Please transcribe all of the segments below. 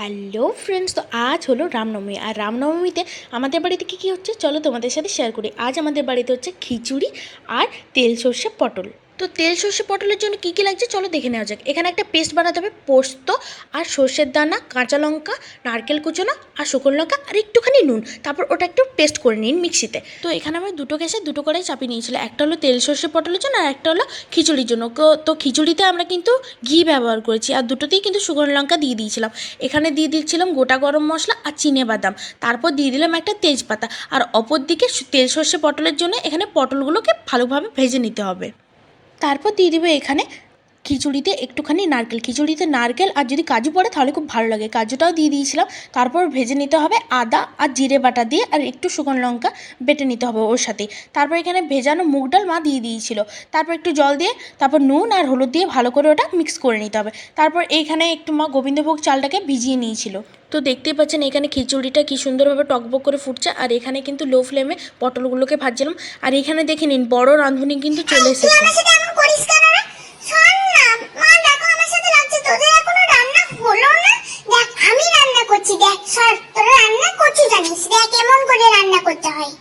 Hello friends তো আজ হলো রামনবমী। আর রামনবমীতে আমাদের বাড়িতে কী কী হচ্ছে? চলো তোমাদের সাথে শেয়ার করি। আজ আমাদের বাড়িতে হচ্ছে খিচুড়ি আর তেল সর্ষে পটল। তো তেল সর্ষে পটলের জন্য কী কী লাগছে চলো দেখে নেওয়া যাক। এখানে একটা পেস্ট বানাতে হবে, পোস্ত আর সর্ষের দানা, কাঁচা লঙ্কা, নারকেল কুচোনো আর শুকনো লঙ্কা আর একটুখানি নুন। তারপর ওটা একটু পেস্ট করে নিন মিক্সিতে। তো এখানে আমি দুটো গ্যাসে দুটো কড়াই চাপিয়ে নিয়েছিল একটা হলো তেল সর্ষে পটলের জন্য আর একটা হলো খিচুড়ির জন্য। তো খিচুড়িতে আমরা কিন্তু ঘি ব্যবহার করেছি আর দুটোতেই কিন্তু শুকনো লঙ্কা দিয়ে দিয়েছিলাম। এখানে দিয়ে দিচ্ছিলাম গোটা গরম মশলা আর চিনে বাদাম। তারপর দিয়ে দিলাম একটা তেজপাতা। আর অপর দিকে তেল সর্ষে পটলের জন্য এখানে পটলগুলোকে ভালোভাবে ভেজে নিতে হবে। তারপর দিয়ে দেবে এখানে খিচুড়িতে একটুখানি নারকেল। খিচুড়িতে নারকেল আর যদি কাজু পড়ে তাহলে খুব ভালো লাগে। কাজুটাও দিয়ে দিয়েছিলাম। তারপর ভেজে নিতে হবে আদা আর জিরে বাটা দিয়ে আর একটু শুকনো লঙ্কা বেটে নিতে হবে ওর সাথে। তারপর এখানে ভেজানো মুগ ডাল মা দিয়ে দিয়েছিল। তারপর একটু জল দিয়ে, তারপর নুন আর হলুদ দিয়ে ভালো করে ওটা মিক্স করে নিতে হবে। তারপর এইখানে একটু মা গোবিন্দভোগ চালটাকে ভিজিয়ে নিয়েছিল। তো দেখতেই পাচ্ছেন এখানে খিচুড়িটা কি সুন্দরভাবে টকবক করে ফুটছে আর এখানে কিন্তু লো ফ্লেমে পটলগুলোকে ভাজছিলাম। আর এখানে দেখে নিন, বড় রাঁধুনি কিন্তু চলে এসেছে। কেমন করে রান্না করতে হয়?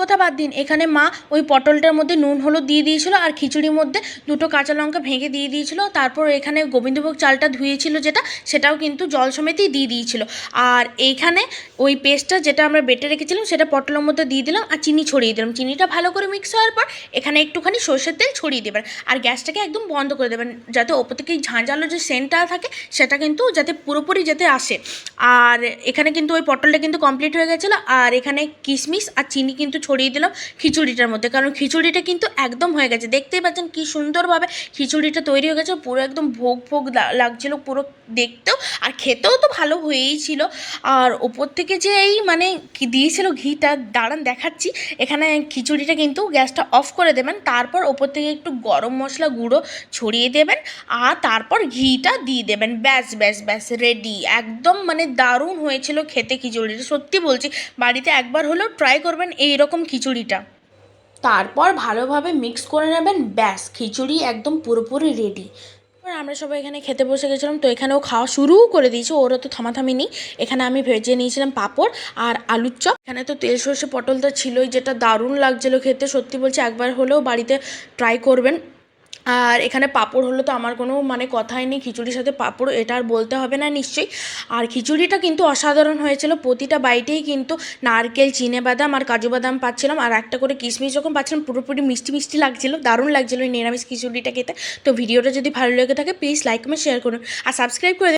কথা বাদ দিন। এখানে মা ওই পটলটার মধ্যে নুন, হলুদ দিয়ে দিয়েছিল আর খিচুড়ির মধ্যে দুটো কাঁচা লঙ্কা ভেঙে দিয়ে দিয়েছিল। তারপর এখানে গোবিন্দভোগ চালটা ধুয়েছিল যেটা, সেটাও কিন্তু জল সমেতই দিয়ে দিয়েছিল। আর এইখানে ওই পেস্টটা যেটা আমরা বেটে রেখেছিলাম, সেটা পটলের মধ্যে দিয়ে দিলাম আর চিনি ছড়িয়ে দিলাম। চিনিটা ভালো করে মিক্স হওয়ার পর এখানে একটুখানি সর্ষের তেল ছড়িয়ে দেবেন আর গ্যাসটাকে একদম বন্ধ করে দেবেন যাতে ওপর থেকে ঝাঁঝালো যে সেন্টটা থাকে, সেটা কিন্তু যাতে পুরোপুরি যাতে আসে। আর এখানে কিন্তু ওই পটলটা কিন্তু কমপ্লিট হয়ে গেছিল। আর এখানে কিশমিশ আর চিনি কিন্তু ছড়িয়ে দিলাম খিচুড়িটার মধ্যে। কারণ খিচুড়িটা কিন্তু একদম হয়ে গেছে। দেখতেই পাচ্ছেন কি সুন্দরভাবে খিচুড়িটা তৈরি হয়ে গেছে। পুরো একদম ভোগ ভোগ লাগছিল পুরো দেখতেও। আর খেতেও তো ভালো হয়েই ছিল। আর ওপর থেকে যে এই মানে দিয়েছিল ঘিটা, দাঁড়ান দেখাচ্ছি। এখানে খিচুড়িটা কিন্তু গ্যাসটা অফ করে দেবেন। তারপর ওপর থেকে একটু গরম মশলা গুঁড়ো ছড়িয়ে দেবেন। আর তারপর ঘিটা দিয়ে দেবেন। ব্যাস ব্যাস ব্যাস রেডি একদম মানে দারুণ হয়েছিল খেতে খিচুড়িটা। সত্যি বলছি, বাড়িতে একবার হলেও ট্রাই করবেন। এই রকম খিচুড়িটা। তারপর ভালোভাবে মিক্স করে নেবেন ব্যাস খিচুড়ি একদম পুরোপুরি রেডি এবার আমরা সবাই এখানে খেতে বসে গেছিলাম তো এখানেও খাওয়া শুরু করে দিয়েছি ওরা তো থামাথামি নেই এখানে আমি ভেজে নিয়েছিলাম পাঁপড় আর আলুর চপ। এখানে তো তেল সর্ষে পটলটা ছিলই যেটা দারুণ লাগছিল খেতে সত্যি বলছি একবার হলেও বাড়িতে ট্রাই করবেন। আর এখানে পাঁপড় হলো তো আমার কোনো মানে কথাই নেই। খিচুড়ির সাথে পাঁপড় এটা আর বলতে হবে না নিশ্চয়ই। আর খিচুড়িটা কিন্তু অসাধারণ হয়েছিল। প্রতিটা বাইটেই কিন্তু নারকেল চিনে বাদাম আর কাজু বাদাম পাচ্ছিলাম। আর একটা করে কিশমিশ যখন পাচ্ছিলাম, পুরোপুরি মিষ্টি মিষ্টি লাগছিল, দারুণ লাগছিল ওই নিরামিষ খিচুড়িটা খেতে। তো ভিডিওটা যদি ভালো লেগে থাকে প্লিজ লাইক কমেন্ট শেয়ার করুন। আর সাবস্ক্রাইব করে